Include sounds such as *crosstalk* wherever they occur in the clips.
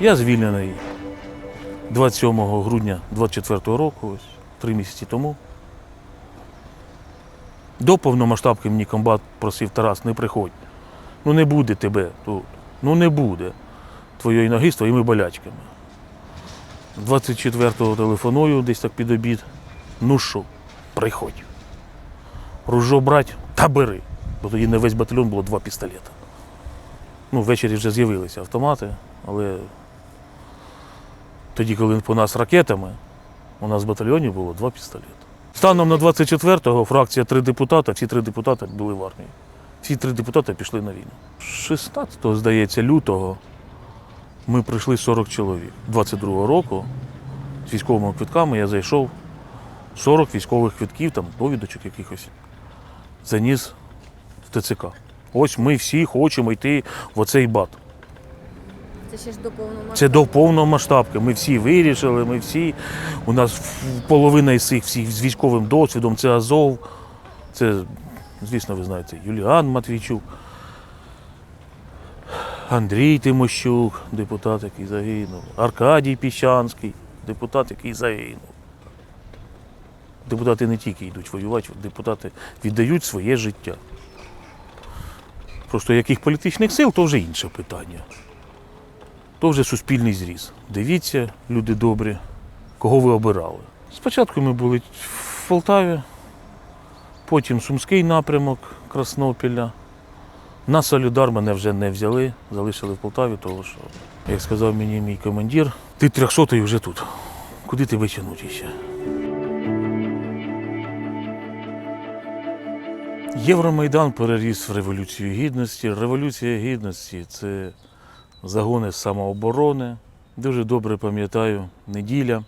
Я звільнений 27 грудня 24 року, ось три місяці тому. До повномасштабки мені комбат просив Тарас, не приходь. Ну не буде тебе тут. Ну не буде твоєї ноги з твоїми болячками. 24-го телефоную десь так під обід. Ну що, приходь. Ружо брать та бери. Бо тоді на весь батальйон було два пістолети. Ну, ввечері вже з'явилися автомати, але тоді, коли по нас ракетами, у нас в батальйоні було два пістолети. Станом на 24-го фракція три депутата, всі три депутати були в армії. Всі три депутати пішли на війну. 16-го, здається, лютого ми прийшли 40 чоловік. 22-го року з військовими квитками я зайшов 40 військових квитків, там довідочок якихось, заніс в ТЦК. Ось ми всі хочемо йти в оцей бат. Це ще ж до повного Це до повномасштабки. Ми всі вирішили, ми всі. У нас половина із цих всіх з військовим досвідом, це Азов. Це, звісно, ви знаєте, Юліан Матвійчук, Андрій Тимощук, депутат, який загинув, Аркадій Піщанський, депутат, який загинув. Депутати не тільки йдуть воювати, депутати віддають своє життя. Просто яких політичних сил, то вже інше питання то вже суспільний зріз. Дивіться, люди добрі, кого ви обирали. Спочатку ми були в Полтаві, потім Сумський напрямок Краснопілля. На Солідар мене вже не взяли, залишили в Полтаві, тому що, як сказав мені мій командир, ти трьохсотий вже тут. Куди тебе тягнути ще? Євромайдан переріс в Революцію Гідності. Революція Гідності це загони самооборони. Дуже добре пам'ятаю, неділя,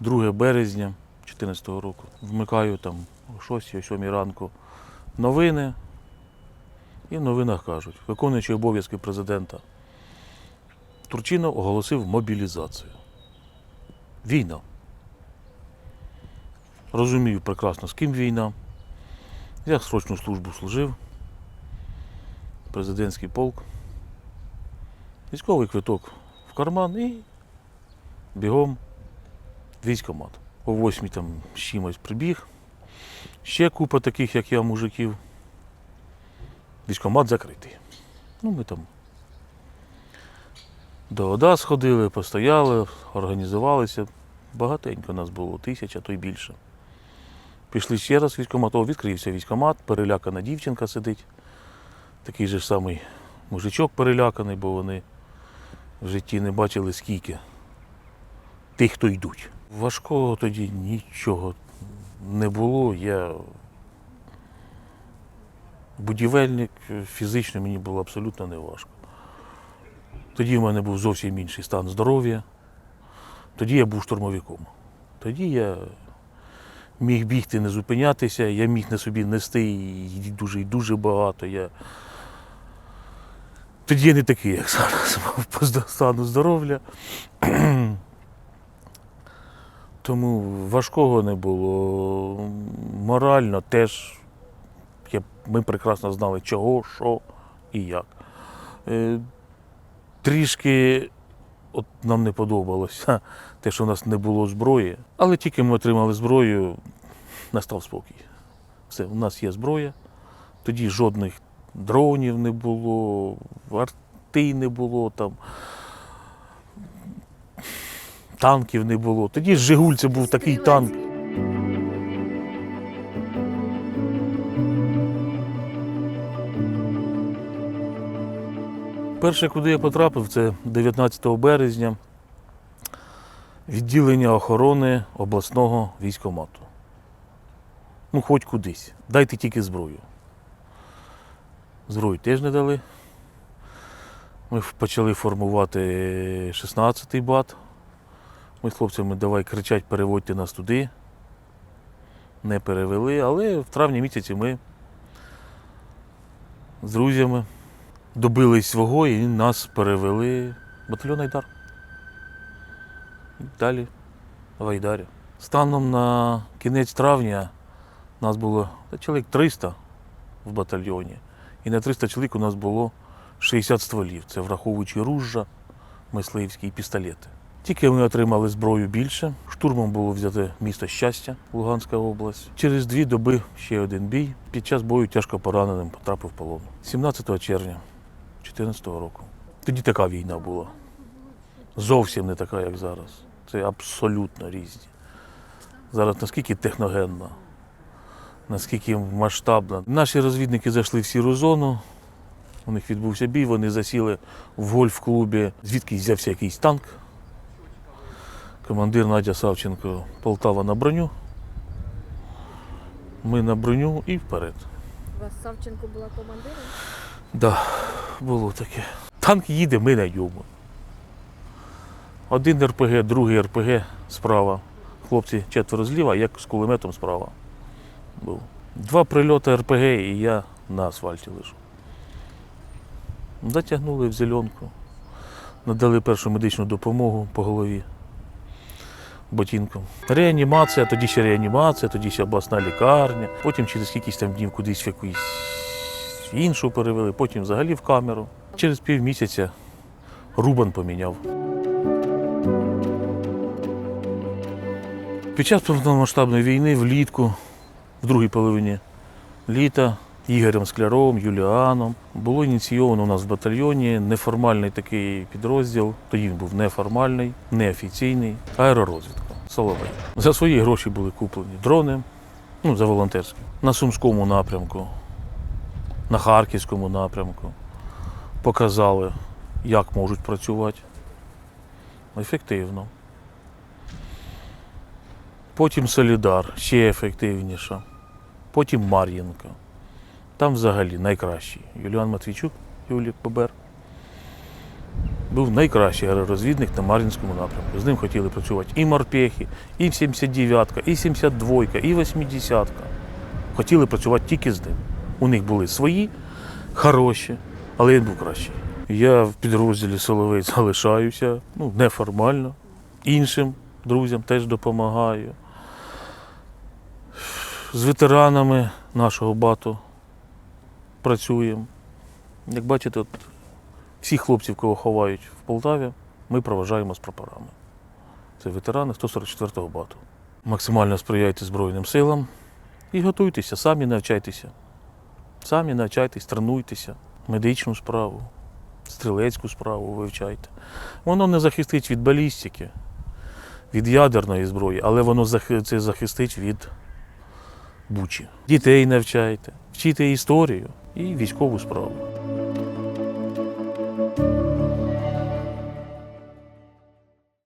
2 березня 2014 року. Вмикаю там о 6-7 ранку новини. І в новинах кажуть, виконуючий обов'язки президента Турчинов оголосив мобілізацію. Війна. Розумію прекрасно, з ким війна. Я срочну службу служив. Президентський полк. Військовий квиток в карман і бігом в військкомат. О восьмій там з чимось прибіг. Ще купа таких, як я, мужиків. Військкомат закритий. Ну, ми там до ОДА сходили, постояли, організувалися. Багатенько нас було, тисяча, то й більше. Пішли ще раз в військкомат, о, відкрився військкомат, перелякана дівчинка сидить. Такий же самий мужичок переляканий, бо вони в житті не бачили скільки тих, хто йдуть. Важкого тоді нічого не було. Я будівельник, фізично мені було абсолютно не важко. Тоді в мене був зовсім інший стан здоров'я. Тоді я був штурмовиком. Тоді я міг бігти, не зупинятися, я міг на собі нести дуже і дуже багато. Я... Тоді я не такий, як зараз, *laughs* по стану здоров'я. *clears throat* Тому важкого не було. Морально теж ми прекрасно знали, чого, що і як. Е, Трішки от нам не подобалося *laughs* те, що у нас не було зброї. Але тільки ми отримали зброю, настав спокій. Все, у нас є зброя. Тоді жодних дронів не було, арти не було, там, танків не було. Тоді Жигуль це був такий танк. Перше, куди я потрапив, це 19 березня відділення охорони обласного військкомату. Ну, хоч кудись. Дайте тільки зброю. Зброю теж не дали. Ми почали формувати 16-й бат. Ми з хлопцями давай кричать, переводьте нас туди. Не перевели, але в травні місяці ми з друзями добились свого і нас перевели в батальйон Айдар. Далі в Айдарі. Станом на кінець травня нас було чоловік 300 в батальйоні. І на 300 чоловік у нас було 60 стволів. Це враховуючи ружжа, мисливські і пістолети. Тільки ми отримали зброю більше. Штурмом було взяте місто Щастя, Луганська область. Через дві доби ще один бій. Під час бою тяжко пораненим потрапив в полон. 17 червня 2014 року. Тоді така війна була. Зовсім не така, як зараз. Це абсолютно різні. Зараз наскільки техногенна, наскільки масштабна. Наші розвідники зайшли в сіру зону. У них відбувся бій, вони засіли в гольф-клубі, звідки взявся якийсь танк. Командир Надя Савченко Полтава на броню. Ми на броню і вперед. У вас Савченко була командиром? Да, було таке. Танк їде, ми на ньому. Один РПГ, другий РПГ справа. Хлопці четверо зліва, як з кулеметом справа. Був. Два прильоти РПГ і я на асфальті лежу. Затягнули в зеленку. Надали першу медичну допомогу по голові ботинком. Реанімація, тоді ще реанімація, тоді ще обласна лікарня. Потім через кількись там днів кудись в якусь іншу перевели, потім взагалі в камеру. Через півмісяця Рубан поміняв. Під час повномасштабної війни влітку, в другій половині літа, Ігорем Скляровим, Юліаном було ініційовано у нас в батальйоні неформальний такий підрозділ. Тоді він був неформальний, неофіційний, аеророзвідка. Соловей. За свої гроші були куплені дрони, ну, за волонтерські, на Сумському напрямку, на Харківському напрямку. Показали, як можуть працювати. Ефективно. Потім Солідар, ще ефективніше. Потім Мар'їнка. Там взагалі найкращий. Юліан Матвійчук, Юлік Бобер. Був найкращий аеророзвідник на Мар'їнському напрямку. З ним хотіли працювати і морпехи, і 79-ка, і 72-ка, і 80-ка. Хотіли працювати тільки з ним. У них були свої, хороші, але він був кращий. Я в підрозділі Соловей залишаюся, ну, неформально. Іншим друзям теж допомагаю. З ветеранами нашого бату працюємо. Як бачите, от всіх хлопців, кого ховають в Полтаві, ми проважаємо з прапорами. Це ветерани 144-го бату. Максимально сприяйте Збройним силам і готуйтеся, самі навчайтеся. Самі навчайтесь, тренуйтеся, медичну справу, стрілецьку справу вивчайте. Воно не захистить від балістики, від ядерної зброї, але воно це захистить від бучі. Дітей навчайте, вчите історію і військову справу.